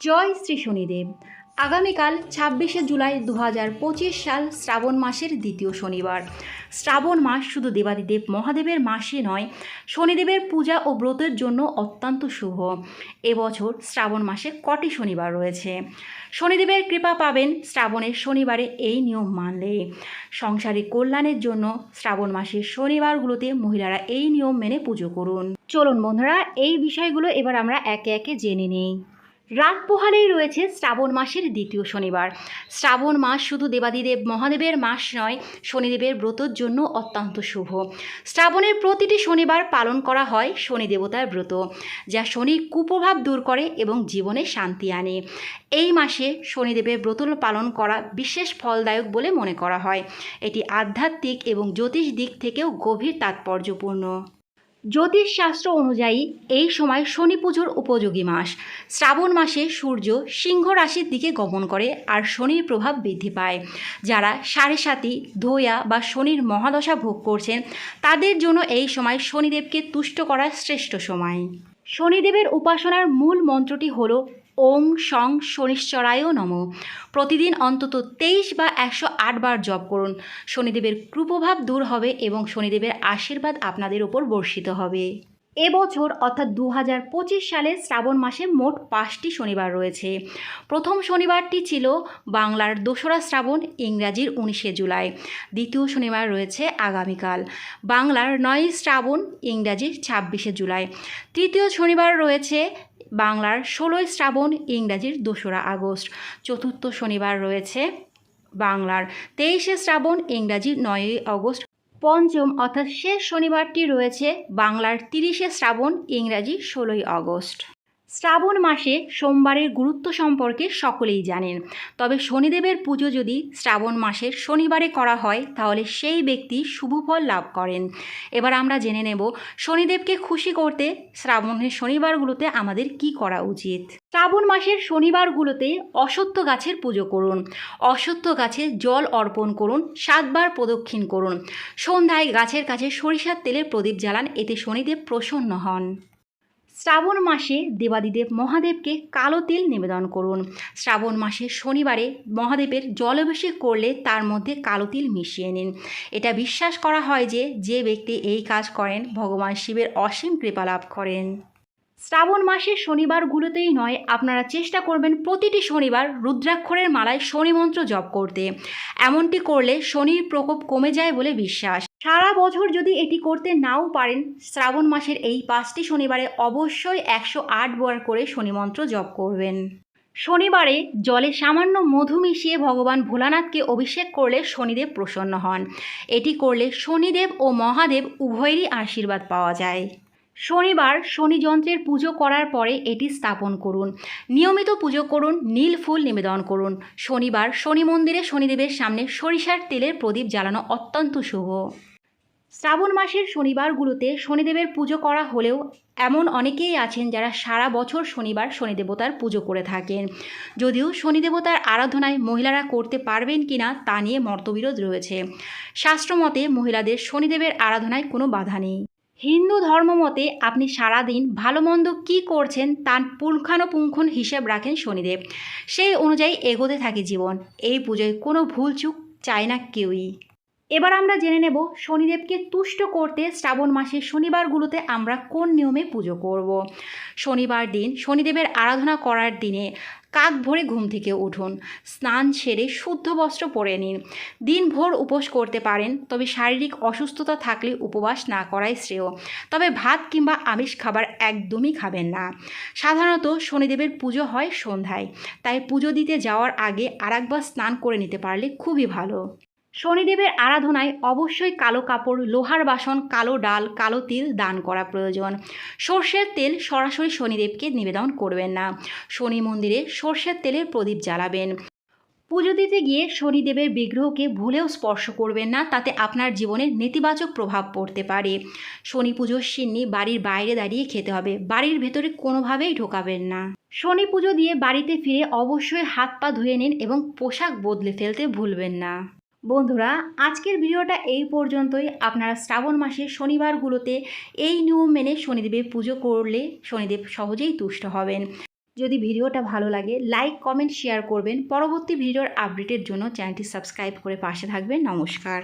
জয় শ্রী শনিদেব। আগামীকাল ছাব্বিশে জুলাই দু হাজার পঁচিশ সাল শ্রাবণ মাসের দ্বিতীয় শনিবার। শ্রাবণ মাস শুধু দেবাদিদেব মহাদেবের মাসে নয়, শনিদেবের পূজা ও ব্রতের জন্য অত্যন্ত শুভ। এবছর শ্রাবণ মাসে কটি শনিবার রয়েছে। শনিদেবের কৃপা পাবেন শ্রাবণের শনিবারে এই নিয়ম মানলে। সংসারিক কল্যাণের জন্য শ্রাবণ মাসের শনিবারগুলোতে মহিলারা এই নিয়ম মেনে পুজো করুন। চলুন বন্ধুরা, এই বিষয়গুলো এবার আমরা একে একে জেনে নিই। রাত পোহালেই রয়েছে শ্রাবণ মাসের দ্বিতীয় শনিবার। শ্রাবণ মাস শুধু দেবাদিদেব মহাদেবের মাস নয়, শনিদেবের ব্রতর জন্য অত্যন্ত শুভ। শ্রাবণের প্রতিটি শনিবার পালন করা হয় শনি দেবতার ব্রত, যা শনির কুপ্রভাব দূর করে এবং জীবনে শান্তি আনে। এই মাসে শনিদেবের ব্রত পালন করা বিশেষ ফলদায়ক বলে মনে করা হয়। এটি আধ্যাত্মিক এবং জ্যোতিষ দিক থেকেও গভীর তাৎপর্যপূর্ণ। জ্যোতিষশাস্ত্র অনুযায়ী এই সময় শনি পুজোর উপযোগী মাস। শ্রাবণ মাসে সূর্য সিংহ রাশির দিকে গমন করে আর শনির প্রভাব বৃদ্ধি পায়। যারা সাড়ে সাতি ধোয়া বা শনির মহাদশা ভোগ করছেন, তাদের জন্য এই সময় শনিদেবকে তুষ্ট করার শ্রেষ্ঠ সময়। শনিদেবের উপাসনার মূল মন্ত্রটি হল ওং সং শনিশ্চরায় নম। প্রতিদিন অন্তত তেইশ বা একশো আট বার জপ করুন। শনিদেবের কুপ্রভাব দূর হবে এবং শনিদেবের আশীর্বাদ আপনাদের উপর বর্ষিত হবে। এবছর অর্থাৎ দু হাজার পঁচিশ সালে শ্রাবণ মাসে মোট পাঁচটি শনিবার রয়েছে। প্রথম শনিবারটি ছিল বাংলার দোসরা শ্রাবণ, ইংরাজির উনিশে জুলাই। দ্বিতীয় শনিবার রয়েছে আগামীকাল। বাংলার নয় শ্রাবণ, ইংরাজির ছাব্বিশে জুলাই। তৃতীয় শনিবার রয়েছে বাংলার ষোলোই শ্রাবণ, ইংরাজির দোসরা আগস্ট। চতুর্থ শনিবার রয়েছে বাংলার তেইশে শ্রাবণ ইংরাজির নয়ই আগস্ট। পঞ্চম অর্থাৎ শেষ শনিবারটি রয়েছে বাংলার তিরিশে শ্রাবণ, ইংরাজি ষোলোই আগস্ট। শ্রাবণ মাসে সোমবারের গুরুত্ব সম্পর্কে সকলেই জানেন। তবে শনিদেবের পুজো যদি শ্রাবণ মাসের শনিবারে করা হয়, তাহলে সেই ব্যক্তি শুভ ফল লাভ করেন। এবার আমরা জেনে নেব শনিদেবকে খুশি করতে শ্রাবণের শনিবারগুলোতে আমাদের কি করা উচিত। শ্রাবণ মাসের শনিবারগুলোতে অসত্য গাছের পুজো করুন। অসত্য গাছে জল অর্পণ করুন, সাতবার প্রদক্ষিণ করুন। সন্ধ্যায় গাছের কাছে সরিষার তেলের প্রদীপ জ্বালান, এতে শনিদেব প্রসন্ন হন। শ্রাবণ মাসে দেবাদিদেব মহাদেবকে কালো তিল নিবেদন করুন। শ্রাবণ মাসে শনিবারে মহাদেবের জলাভিষেক করলে তার মধ্যে কালো তিল মিশিয়ে নিন। এটা বিশ্বাস করা হয় যে যে ব্যক্তি এই কাজ করেন, ভগবান শিবের অসীম কৃপা লাভ করেন। শ্রাবণ মাসের শনিবারগুলোতেই নয়, আপনারা চেষ্টা করবেন প্রতিটি শনিবার রুদ্রাক্ষরের মালায় শনি মন্ত্র জপ করতে। এমনটি করলে শনির প্রকোপ কমে যায় বলে বিশ্বাস। সারা বছর যদি এটি করতে নাও পারেন, শ্রাবণ মাসের এই পাঁচটি শনিবারে অবশ্যই একশো আট বার করে শনি মন্ত্র জপ করবেন। শনিবারে জলে সামান্য মধু মিশিয়ে ভগবান ভোলানাথকে অভিষেক করলে শনিদেব প্রসন্ন হন। এটি করলে শনিদেব ও মহাদেব উভয়েরই আশীর্বাদ পাওয়া যায়। শনিবার শনি যন্ত্রের পুজো করার পরে এটি স্থাপন করুন। নিয়মিত পুজো করুন, নীল ফুল নিবেদন করুন। শনিবার শনি মন্দিরে শনিদেবের সামনে সরিষার তেলের প্রদীপ জ্বালানো অত্যন্ত শুভ। শ্রাবণ মাসের শনিবারগুলোতে শনিদেবের পুজো করা হলেও এমন অনেকেই আছেন যারা সারা বছর শনিবার শনিদেবতার পুজো করে থাকেন। যদিও শনিদেবতার আরাধনায় মহিলারা করতে পারবেন কিনা তা নিয়ে মতবিরোধ রয়েছে। শাস্ত্রমতে মহিলাদের শনিদেবের আরাধনায় কোনো বাধা নেই। হিন্দু ধর্ম মতে আপনি সারাদিন ভালো মন্দ কী করছেন তার পুঙ্খানুপুঙ্খন হিসেব রাখেন শনিদেব। সেই অনুযায়ী এগোতে থাকে জীবন। এই পুজোয় কোনো ভুল চুক চায় না কেউই। এবার আমরা জেনে নেব শনিদেবকে তুষ্ট করতে শ্রাবণ মাসের শনিবারগুলোতে আমরা কোন নিয়মে পুজো করব। শনিবার দিন শনিদেবের আরাধনা করার দিনে কাক ভরে ঘুম থেকে উঠুন, স্নান সেরে শুদ্ধ বস্ত্র পরে নিন। দিন ভোর উপোস করতে পারেন, তবে শারীরিক অসুস্থতা থাকলে উপবাস না করাই শ্রেয়। তবে ভাত কিংবা আমিষ খাবার একদমই খাবেন না। সাধারণত শনিদেবের পুজো হয় সন্ধ্যায়, তাই পুজো দিতে যাওয়ার আগে আরেকবার স্নান করে নিতে পারলে খুবই ভালো। শনিদেবের আরাধনায় অবশ্যই কালো কাপড়, লোহার বাসন, কালো ডাল, কালো তিল দান করা প্রয়োজন। সর্ষের তেল সরাসরি শনিদেবকে নিবেদন করবেন না। শনি মন্দিরে সর্ষের তেলের প্রদীপ জ্বালাবেন। পুজো দিতে গিয়ে শনিদেবের বিগ্রহকে ভুলেও স্পর্শ করবেন না, তাতে আপনার জীবনে নেতিবাচক প্রভাব পড়তে পারে। শনি পুজোর সিন্নি বাড়ির বাইরে দাঁড়িয়ে খেতে হবে, বাড়ির ভেতরে কোনোভাবেই ঢোকাবেন না। শনি পুজো দিয়ে বাড়িতে ফিরে অবশ্যই হাত পা ধুয়ে নিন এবং পোশাক বদলে ফেলতে ভুলবেন না। বন্ধুরা, আজকের ভিডিওটা এই পর্যন্তই। আপনারা শ্রাবণ মাসের শনিবারগুলোতে এই নিয়ম মেনে শনিদেবের পুজো করলে শনিদেব সহজেই তুষ্ট হবেন। যদি ভিডিওটা ভালো লাগে লাইক কমেন্ট শেয়ার করবেন। পরবর্তী ভিডিওর আপডেটের জন্য চ্যানেলটি সাবস্ক্রাইব করে পাশে থাকবেন। নমস্কার।